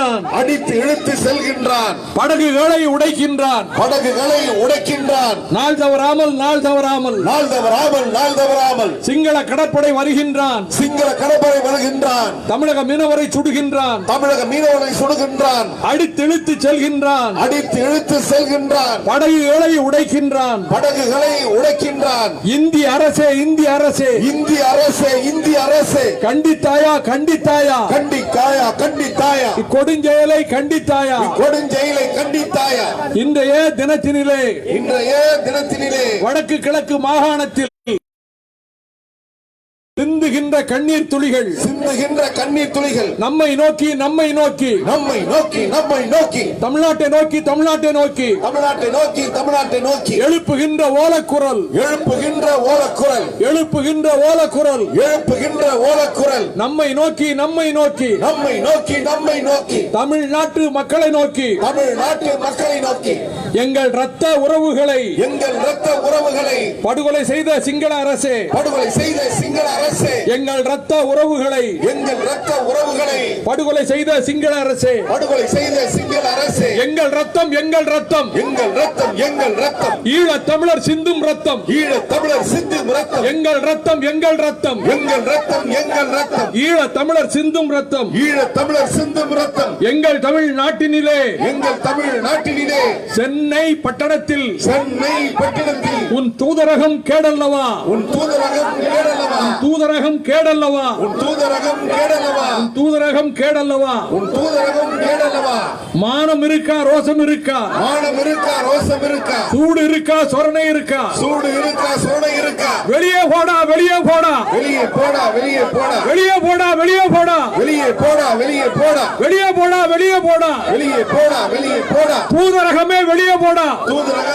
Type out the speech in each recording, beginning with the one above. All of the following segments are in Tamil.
செல்கின்றான் அடித்து இழுத்து செல்கின்றான். படகுகளை உடைக்கின்றான். படகுகளை உடைக்கின்றான். நாள் தவறாமல் நாள் தவறாமல். நாள் தவறாமல் நாள் தவறாமல். சிங்கள கடற்படை வருகின்றான். சிங்கள கடற்படை வருகின்றான். தமிழக மீனவரை சுடுகின்றான். தமிழக மீனவனை சுடுகின்றான். அடித்திழுத்து செல்கின்றான். அடித்து இழுத்து செல்கின்றான். படகுகளை உடைக்கின்றான். படகுகளை உடைக்கின்றான். இந்திய அரசே இந்திய அரசே. இந்திய அரசே இந்திய அரசே. கண்டித்தாயா கண்டித்தாயா. கண்டிக்காயா கண்டித்தாயா. கொடுஞ்செயலை கண்டித்தாயா? கொடுஞ்செயலை கண்டித்தாயா? இன்றைய தினத்தினிலே இன்றைய தினத்தினிலே வடக்கு கிழக்கு மாகாணத்தில் சிந்துகின்ற கண்ணீர் துளிகள். சிந்துகின்ற கண்ணீர் துளிகள். நம்மை நோக்கி நம்மை நோக்கி. நம்மை நோக்கி நம்மை நோக்கி. தமிழ்நாட்டை நோக்கி தமிழ்நாட்டை நோக்கி. தமிழ்நாட்டை நோக்கி தமிழ்நாட்டை நோக்கி. எழுப்புகின்ற ஓலக்குரல். எழுப்புகின்ற ஓலக்குரல். எழுப்புகின்ற ஓலக்குரல். எழுப்புகின்ற ஓலக்குரல். நம்மை நோக்கி நம்மை நோக்கி. நம்மை நோக்கி நம்மை நோக்கி. தமிழ்நாட்டு மக்களை நோக்கி. தமிழ்நாட்டு மக்களை நோக்கி. எங்கள் ரத்த உறவுகளை. எங்கள் இரத்த உறவுகளை. படுகொலை செய்த சிங்கள அரசே. படுகொலை செய்த சிங்கள அரசே. எங்கள் ரத்த உறவுகளை எங்கள் இரத்த உறவுகளை படுகொலை செய்த சிங்கள அரசே. படுகொலை செய்த சிங்கள அரசே. எங்கள் ரத்தம் எங்கள் ரத்தம் எங்கள் ரத்தம் எங்கள் ரத்தம் ஈழத் தமிழர் சிந்தும் ரத்தம் ஈழ தமிழர் சிந்தும் ரத்தம் எங்கள் ரத்தம் எங்கள் ரத்தம் எங்கள் ரத்தம் எங்கள் ரத்தம் ஈழத் தமிழர் சிந்தும் ரத்தம் ஈழ தமிழர் சிந்தும் ரத்தம் எங்கள் தமிழ் நாட்டினிலே எங்கள் தமிழ் நாட்டினிலே சென்னை பட்டணத்தில். சென்னை பட்டணத்தில். உன் தூதரகம் கேடல்லவா? உன் தூதரகம் கேடலவா தூதரகம் கேடல்லவா? உன் தூதரகம் கேடலவா தூதரகம் கேடல்லவா? உன் தூதரகம் கேடலவா மானம் இருக்கா ரோசம் இருக்கா? மானம் இருக்கா ரோசம் இருக்கா? சூடு இருக்கா சொரணை இருக்கா? சூடு இருக்கா சோடை இருக்கா? வெளியே போடா வெளியே போடா. வெளியே போடா வெளியே போடா. வெளியே போடா வெளியே போடா. வெளியே போடா வெளியே போடா. வெளியே போடா வெளியே போடா. வெளியே போடா வெளியே போடா. தூதரகமே வெளியே போடா. தூதரகமே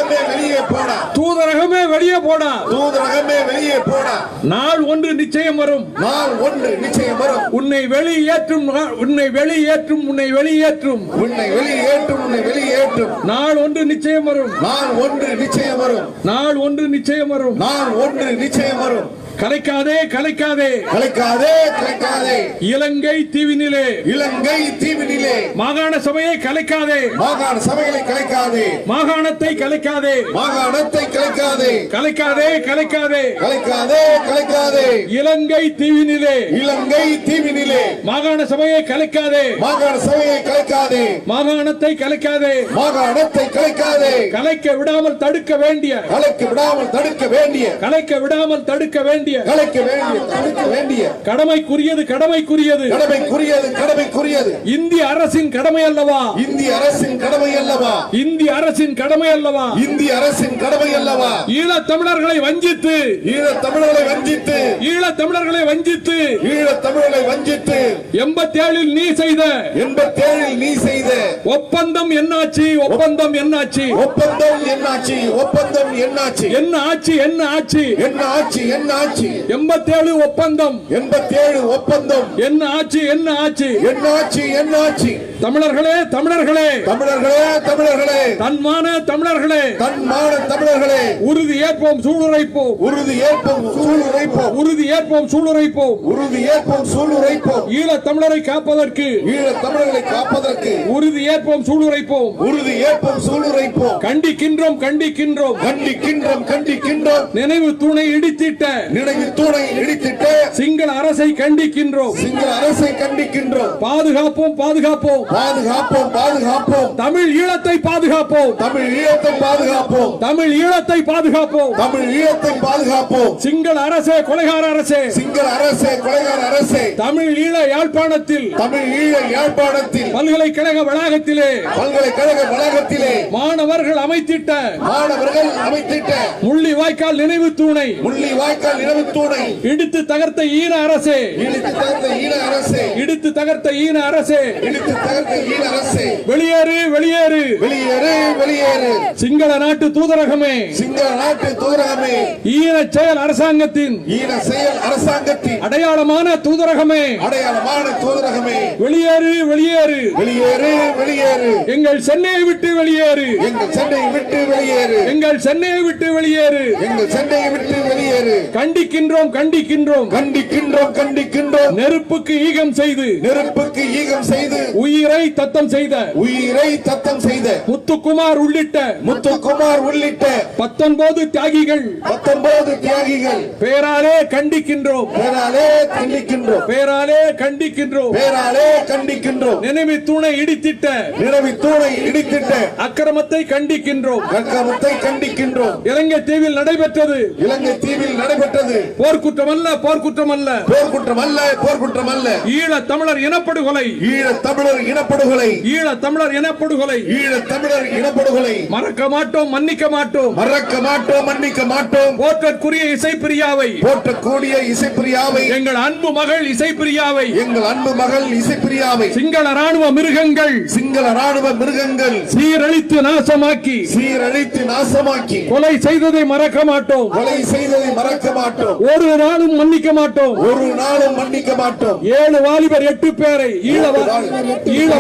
வெளியே போடா. தூதரகமே வெளியே போடா. நாள் ஒன்று நிச்சயம் வரும். நாள் ஒன்று நிச்சயம் வரும். உன்னை வெளியேற்றும் உன்னை வெளியேற்றும் உன்னை வெளியேற்றும். உன்னை வெளியேற்றும் உன்னை வெளியேற்றும். நாள் ஒன்று நிச்சயம் வரும். நாள் ஒன்று நிச்சயம் வரும். நாள் ஒன்று நிச்சயம் வரும். நாள் ஒன்று நிச்சயம் வரும். கலைக்காதே கலைக்காதே. கலைக்காதே கலைக்காதே. இலங்கை தீவினிலே. இலங்கை தீவினிலே. மாகாண சபையை கலைக்காதே. மாகாண சபைகளை கலைக்காதே. மாகாணத்தை கலைக்காதே. மாகாணத்தை கலைக்காதே. கலைக்காதே கலைக்காதே. கலைக்காதே கலைக்காதே. இலங்கை தீவினிலே. இலங்கை தீவினிலே. மாகாண சபையை கலைக்காதே. மாகாண சபையை கலைக்காதே. மாகாணத்தை கலைக்காதே. மாகாணத்தை கலைக்காதே. கலைக்க விடாமல் தடுக்க வேண்டிய. கலைக்க விடாமல் தடுக்க வேண்டிய. கலைக்க விடாமல் தடுக்க வேண்டிய. கலைக்க வேண்டிய தடுக்க வேண்டிய கடமைக்குரியது கடமைக்குரியது. கடமைக்குரியது கடமைக்குரியது. இந்திய அரசின் கடமை அல்லவா? இந்திய அரசின் கடமை அல்லவா? இந்திய அரசின் கடமை அல்லவா? இந்திய அரசின் கடமை அல்லவா? ஈழத் தமிழர்களை வஞ்சித்து ஈழத் தமிழர்களை வஞ்சித்து ஈழத் தமிழர்களை வஞ்சித்து ஈழத் தமிழர்களை வஞ்சித்து எண்பத்தி ஏழில் நீ செய்த எண்பத்தேழில் நீ செய்த ஒப்பந்தம் என்னாச்சு? ஒப்பந்தம் என்னாச்சு? ஒப்பந்தம் என்னாச்சு? ஒப்பந்தம் என்னாச்சு? என்ன ஆச்சு? என்ன ஆச்சு? என்ன ஆச்சு? என்ன ஆச்சு? எண்பத்தேழு ஒப்பந்தம். எண்பத்தேழு ஒப்பந்தம். என்ன ஆச்சு என்ன ஆச்சு என்ன ஆச்சு என்ன ஆச்சு தமிழர்களே தமிழர்களே. தமிழர்களே தமிழர்களே. தன்மான தமிழர்களே. தன்மான தமிழர்களே. உறுதி ஏற்போம் சூளுரைப்போம். உறுதி ஏற்போம் சூளுரைப்போம். உறுதி ஏற்போம் சூளுரைப்போம். உறுதி ஏற்போம் சூளுரைப்போம். ஈழத் தமிழரை காப்பதற்கு. ஈழத் தமிழர்களை காப்பதற்கு. உறுதி ஏற்போம் சூளுரைப்போம். உறுதி ஏற்போம் சூளுரைப்போம். கண்டிக்கின்றோம் கண்டிக்கின்றோம். கண்டிக்கின்றோம் கண்டிக்கின்றோம். நினைவு தூணை இடித்திட்ட. நினைவு தூணை இடித்திட்டு சிங்கள அரசை கண்டிக்கின்றோம். சிங்கள அரசை கண்டிக்கின்றோம். பாதுகாப்போம் பாதுகாப்போம். பாதுகாப்போம் பாதுகாப்போம். தமிழ் ஈழத்தை பாதுகாப்போம். தமிழ் ஈழத்தை பாதுகாப்போம். தமிழ் ஈழத்தை பாதுகாப்போம். தமிழ் ஈழத்தை பாதுகாப்போம். சிங்கள அரசே கொலைகார அரசே. சிங்கள அரசே கொலைகார அரசே. தமிழ் ஈழ யாழ்ப்பாணத்தில். தமிழ் ஈழ யாழ்ப்பாணத்தில். பல்கலைக்கழக வளாகத்திலே. பல்கலைக்கழக வளாகத்திலே. மாணவர்கள் அமைத்திட்ட. மாணவர்கள் அமைத்திட்ட. முள்ளி வாய்க்கால் நினைவு தூணை. முள்ளி வாய்க்கால் நினைவு தூணை இடித்து தகர்த்த ஈன அரசே. இடித்து தகர்த்த ஈழ அரசே. இடித்து தகர்த்த ஈன அரசே. இடித்து தகர்த்த ஈழ அரசே. வெளியேறு வெளியேறு. வெளியேறு வெளியேறு. சிங்கள நாட்டு தூதரகமே. சிங்கள நாட்டு தூதரகமே. ஈன செயல் அரசாங்கத்தின் ஈழ செயல் அரசாங்கத்தின் அடையாளமான தூதரகமே. அடையாளமான தூதரகமே. வெளியேறு வெளியேறு. வெளியேறு வெளியேறு. எங்கள் சென்னையை விட்டு வெளியேறு. எங்கள் சென்னையை விட்டு வெளியேறு. எங்கள் சென்னையை விட்டு வெளியேறு. எங்கள் சென்னையை விட்டு வெளியேறு. கண்டிக்கின்றோம் கண்டிக்கின்றோம். கண்டிக்கின்றோம் கண்டிக்கின்றோம். நெருப்புக்கு ஈகம் செய்து நெருப்புக்கு ஈகம் செய்து உயிர் தத்தம் செய்த உயிரை தத்தம் செய்த முத்துக்குமார் உள்ளிட்ட முத்துக்குமார் உள்ளிட்ட பத்தொன்பது தியாகிகள். பத்தொன்பது தியாகிகள். பேராலே கண்டிக்கின்றோம். பேராலே கண்டிக்கின்றோம். பேராலே கண்டிக்கின்றோம். பேராலே கண்டிக்கின்றோம். நினைவு தூணை இடித்திட்ட நிறவி தூணை இடித்திட்ட அக்கிரமத்தை கண்டிக்கின்றோம். கர்க்கமத்தை கண்டிக்கின்றோம். இலங்கை தீவில் நடைபெற்றது. இலங்கை தீவில் நடைபெற்றது. போர்க்குற்றம் அல்ல போர்க்குற்றம் அல்ல போர்க்குற்றம் அல்ல போர்க்குற்றம் அல்ல ஈழ தமிழர் இனப்படுகொலை. ஈழத் தமிழர் இனப்படுகொலை. ஈழ தமிழர் இனப்படுகொலை. ஈழத் தமிழர் இனப்படுகொலை. மறக்க மாட்டோம் மன்னிக்க மாட்டோம். மறக்க மாட்டோம் மன்னிக்க மாட்டோம். போற்றற்குரிய இசைப்பிரியாவை. போற்றக்கூடிய இசைப்பிரியாவை. எங்கள் அன்பு மகள் இசைப்பிரியாவை. எங்கள் அன்பு மகள் இசைப்பிரியாவை. சிங்கள ராணுவ மிருகங்கள். சிங்கள ராணுவ மிருகங்கள். சீரழித்து நாசமாக்கி. சீரழித்து நாசமாக்கி. கொலை செய்ததை மறக்க மாட்டோம். கொலை செய்ததை மறக்க மாட்டோம். ஒரு நாளும் மன்னிக்க மாட்டோம். ஒரு நாளும் மன்னிக்க மாட்டோம். ஏழு வாலிபர் எட்டு பேரை ஈழ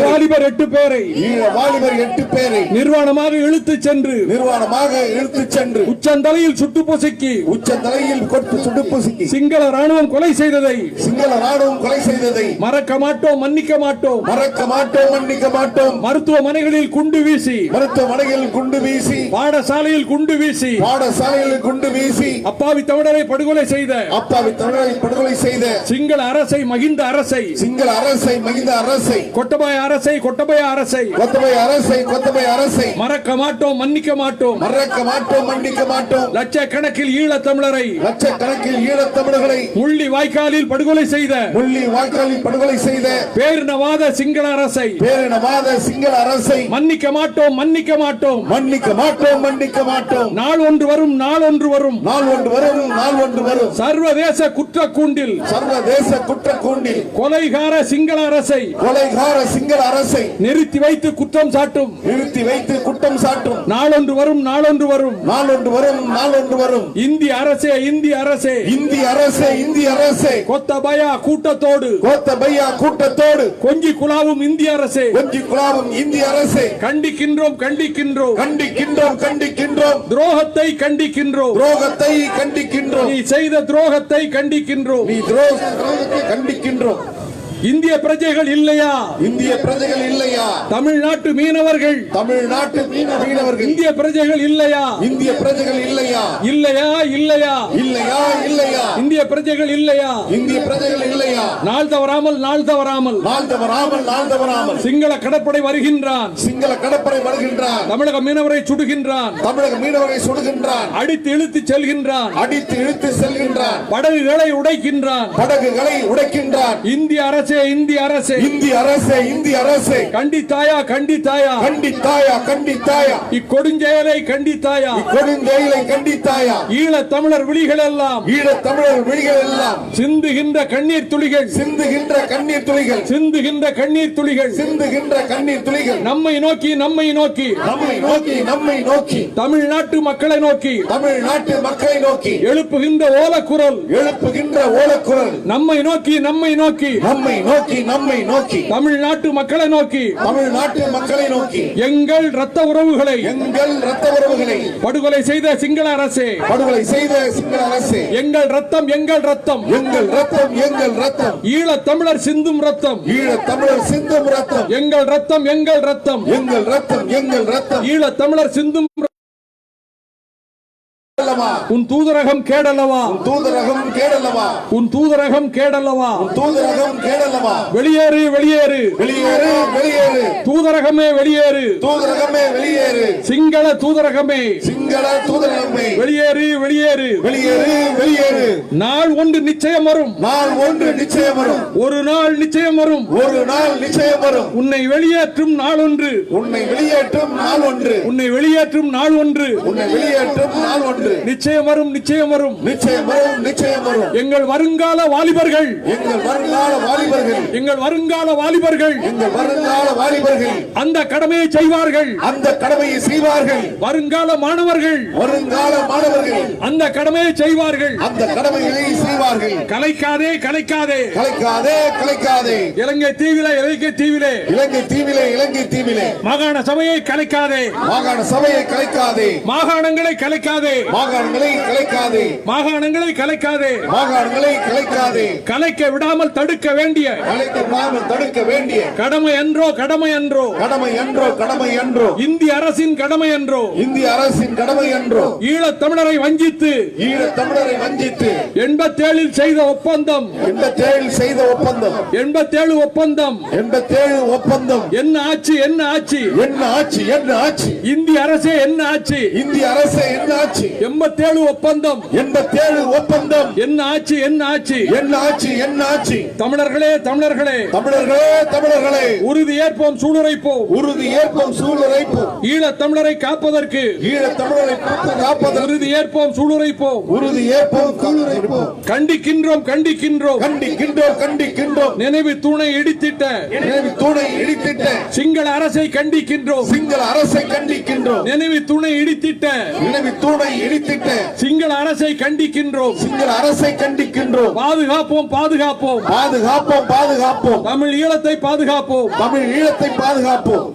வாலிபர் எட்டு பேரை ஈழ வாலிபர் எட்டு பேரை நிர்வாணமாக இழுத்துச் சென்று நிர்வாணமாக இழுத்துச் சென்று உச்சந்தலையில் சுட்டு பொசுக்கி உச்ச தலையில் கொட்டு சுடுப்புசுக்கி சிங்கள ராணுவம் கொலை செய்ததை சிங்கள ராணுவம் கொலை செய்ததை மறக்க மாட்டோம் மன்னிக்க மாட்டோம். மறக்க மாட்டோம் மன்னிக்க மாட்டோம். மருத்துவமனைகளில் குண்டு வீசி மருத்துவமனையில் குண்டு வீசி பாடசாலையில் குண்டு வீசி பாடசாலையில் குண்டு வீசி அப்பாவி தமிழரை படுகொலை செய்த. அப்பாவி தமிழரை படுகொலை செய்த. சிங்கள அரசை மகிந்த அரசை. சிங்கள அரசை மகிந்த அரசை. கொட்டபாய அரசை கொட்டபாய அரசை. கொத்தபை அரசை கொத்தபை அரசை. மறக்க மாட்டோம் மன்னிக்க மாட்டோம். மறக்க மாட்டோம் மன்னிக்க மாட்டோம். லட்சக்கணக்கில் ஈழத் தமிழரை. லட்சக்கணக்கில் ஈழத் தமிழர்களை. முள்ளி வாய்க்காலில் படுகொலை செய்த. முள்ளி வாய்க்காலில் படுகொலை செய்த. பேரினவாத சிங்கள அரசை. பேரினவாத சிங்கள அரசை. மன்னிக்க மாட்டோம் மன்னிக்க மாட்டோம். மன்னிக்க மாட்டோம் மன்னிக்க மாட்டோம். நாள் ஒன்று வரும் நாள் ஒன்று வரும். நாள் ஒன்று வரும் நாள் ஒன்று வரும். சர்வதேச குற்ற கூண்டில் சர்வதேச குற்றக்கூண்டில். கொலைகார சிங்கள அரசை கொலைகார சிங்கள அரசை நிறுத்தி வைத்து குற்றம் சாட்டும். நிறுத்தி வைத்து குற்றம் சாட்டும். நாளொன்று வரும் நாளொன்று வரும். நாள் ஒன்று வரும் நாள் ஒன்று வரும். இந்திய அரசே இந்திய அரசே. இந்திய அரசே இந்திய அரசே. கொத்தபயா கூட்டத்தோடு. கோத்தபையா கூட்டத்தோடு. கொஞ்சி குழாவும் இந்திய அரசே. கொஞ்சி குழாவும் இந்திய அரசை. கண்டிக்கின்றோம் கண்டிக்கின்றோம். கண்டிக்கின்றோம் கண்டிக்கின்றோம். துரோகத்தை கண்டிக்கின்றோம். துரோகத்தை கண்டிக்கின்றோம். நீ செய்த துரோகத்தை கண்டிக்கின்றோம். நீ துரோகத்தை கண்டிக்கின்றோம். இந்திய பிரஜைகள் இல்லையா? இந்திய பிரஜைகள் இல்லையா? தமிழ்நாட்டு மீனவர்கள். தமிழ்நாட்டு மீன மீனவர்கள். இந்திய பிரஜைகள் இல்லையா? இந்திய பிரஜைகள் இல்லையா? இல்லையா இல்லையா? இல்லையா இல்லையா? இந்திய பிரஜைகள் இல்லையா? இந்திய பிரஜைகள் இல்லையா? நாள் தவறாமல் நாள் தவறாமல். நாள் தவறாமல் நாள் தவறாமல். சிங்கள கடற்படை வருகின்றான். சிங்கள கடற்படை வருகின்றான். தமிழக மீனவரை சுடுகின்றான். தமிழக மீனவரை சுடுகின்றான். அடித்து இழுத்து செல்கின்றான். அடித்து இழுத்து செல்கின்றான். படகுகளை உடைக்கின்றான். படகுகளை உடைக்கின்றான். இந்திய அரசே இந்திய அரசே. இந்திய அரசே இந்திய அரசே. கண்டித்தாயா கண்டித்தாயா. கண்டித்தாயா கண்டித்தாயா. இக்கொடுஞ்செயலை கண்டித்தாயா. கொடுந்தேயிலை கண்டித்தாயா. ஈழ தமிழர் விழிகள் எல்லாம் ஈழத் தமிழர் விழிகள் எல்லாம் சிந்துகின்ற கண்ணீர் துளிகள். சிந்துகின்ற கண்ணீர் துளிகள். சிந்துகின்ற கண்ணீர் துளிகள். சிந்துகின்ற கண்ணீர் துளிகள். நம்மை நோக்கி நம்மை நோக்கி. நம்மை நோக்கி நம்மை நோக்கி. தமிழ்நாட்டு மக்களை நோக்கி. தமிழ்நாட்டு மக்களை நோக்கி. எழுப்புகின்ற ஓலக்குரல். எழுப்புகின்ற ஓலக்குரல். நம்மை நோக்கி நம்மை நோக்கி. நம்மை நோக்கி நம்மை நோக்கி. தமிழ்நாட்டு மக்களை நோக்கி. தமிழ்நாட்டு மக்களை நோக்கி. எங்கள் ரத்த உறவுகளை. எங்கள் ரத்த உறவுகளை. படுகொலை செய்த சிங்கள அரசே. படுகொலை செய்த சிங்கள அரசே. எங்கள் ரத்தம் எங்கள் ரத்தம் எங்கள் ரத்தம் எங்கள் ரத்தம் ஈழ தமிழர் சிந்தும் ரத்தம் ஈழத் தமிழர் சிந்தும் ரத்தம் எங்கள் ரத்தம் எங்கள் ரத்தம் எங்கள் ரத்தம் எங்கள் ரத்தம் ஈழ தமிழர் சிந்தும் அல்லவா உன் தூதரகம் கேடல்லவா? தூதரகம் கேடல்லவா? உன் தூதரகம் கேடல்லவா? தூதரகம் கேடல்லவா? வெளியேறு வெளியேறு. வெளியேறு வெளியேறு. தூதரகமே வெளியேறு. தூதரகமே வெளியேறு. சிங்கள தூதரகமே. சிங்கள தூதரகமே. வெளியேறு வெளியேறு. வெளியேறு வெளியேறு. நாள் ஒன்று நிச்சயம் வரும். நாள் ஒன்று நிச்சயம் வரும். ஒரு நாள் நிச்சயம் வரும். ஒரு நாள் நிச்சயம் வரும். உன்னை வெளியேற்றும் நாள் ஒன்று. உன்னை வெளியேற்றும் நாள் ஒன்று. உன்னை வெளியேற்றும் நாள் ஒன்று. உன்னை வெளியேற்றும் நாள் ஒன்று. நிச்சயம் வரும் நிச்சயம் வரும். நிச்சயம் வரும் நிச்சயம் வரும். எங்கள் வருங்கால வாலிபர்கள். எங்கள் வருங்கால வாலிபர்கள். எங்கள் வருங்கால வாலிபர்கள். எங்கள் வருங்கால வாலிபர்கள். அந்த கடமையை செய்வார்கள். அந்த கடமையை செய்வார்கள். வருங்கால மாணவர்கள். வருங்கால மாணவர்கள். அந்த கடமையை செய்வார்கள். அந்த கடமைகளை செய்வார்கள். கலைக்காதே கலைக்காதே. கலைக்காதே கலைக்காதே. இலங்கை தீவிலே இலங்கை தீவிலே. இலங்கை தீவிலே இலங்கை தீவிலே. மாகாண சபையை கலைக்காதே. மாகாண சபையை கலைக்காதே. மாகாணங்களை கலைக்காதே. மாகாண மாகாணங்களை கலைக்காதே. மாகாணங்களை கலைக்காதே. மாகாணங்களை கலைக்காதே. கலைக்க விடாமல் தடுக்க வேண்டிய. கலைக்க விடாமல் தடுக்க வேண்டிய. கடமை என்றோ கடமை என்றோ கடமை என்றோ கடமை என்றோ இந்திய அரசின் கடமை என்றோ இந்திய அரசின் கடமை என்றோ ஈழத் தமிழரை வஞ்சித்து. ஈழத் தமிழரை வஞ்சித்து. எண்பத்தேழில் செய்த ஒப்பந்தம். எண்பத்தேழில் செய்த ஒப்பந்தம். எண்பத்தேழு ஒப்பந்தம். எண்பத்தேழு ஒப்பந்தம். என்ன ஆச்சு என்ன ஆச்சு என்ன ஆட்சி என்ன ஆட்சி. இந்திய அரசே என்ன ஆச்சு இந்திய அரசே என்ன ஆட்சி. எண்பத்தேழு ஒப்பந்தம்? எண்பத்தேழு ஒப்பந்தம்? என்ன ஆச்சு என்ன ஆச்சு என்ன ஆட்சி என்ன ஆட்சி. தமிழர்களே தமிழர்களே. தமிழர்களே தமிழர்களே. உறுதி ஏற்போம் சூளுரைப்போம். உறுதி ஏற்போம் சூழலைப்போம் ஈழத் தமிழரை காப்பதற்கு. ஈழத் தமிழரை காப்பதற்கு. உறுதி ஏற்போம் சூளுரைப்போம். உறுதி ஏற்போம் சூழலைப்போம் கண்டிக்கின்றோம் கண்டிக்கின்றோம். கண்டிக்கின்றோம் கண்டிக்கின்றோம். நினைவு தூணை இடித்திட்ட நினைவு தூணை இடித்திட்ட சிங்கள அரசை கண்டிக்கின்றோம். சிங்கள அரசை கண்டிக்கின்றோம். நினைவு தூணை இடித்திட்ட நினைவு தூணை இடித்திட்ட சிங்கள அரசை கண்டிக்கின்றோம். சிங்கள அரசை கண்டிக்கின்றோம். பாதுகாப்போம் பாதுகாப்போம். பாதுகாப்போம் பாதுகாப்போம். தமிழ் ஈழத்தை பாதுகாப்போம். தமிழ் ஈழத்தை பாதுகாப்போம்.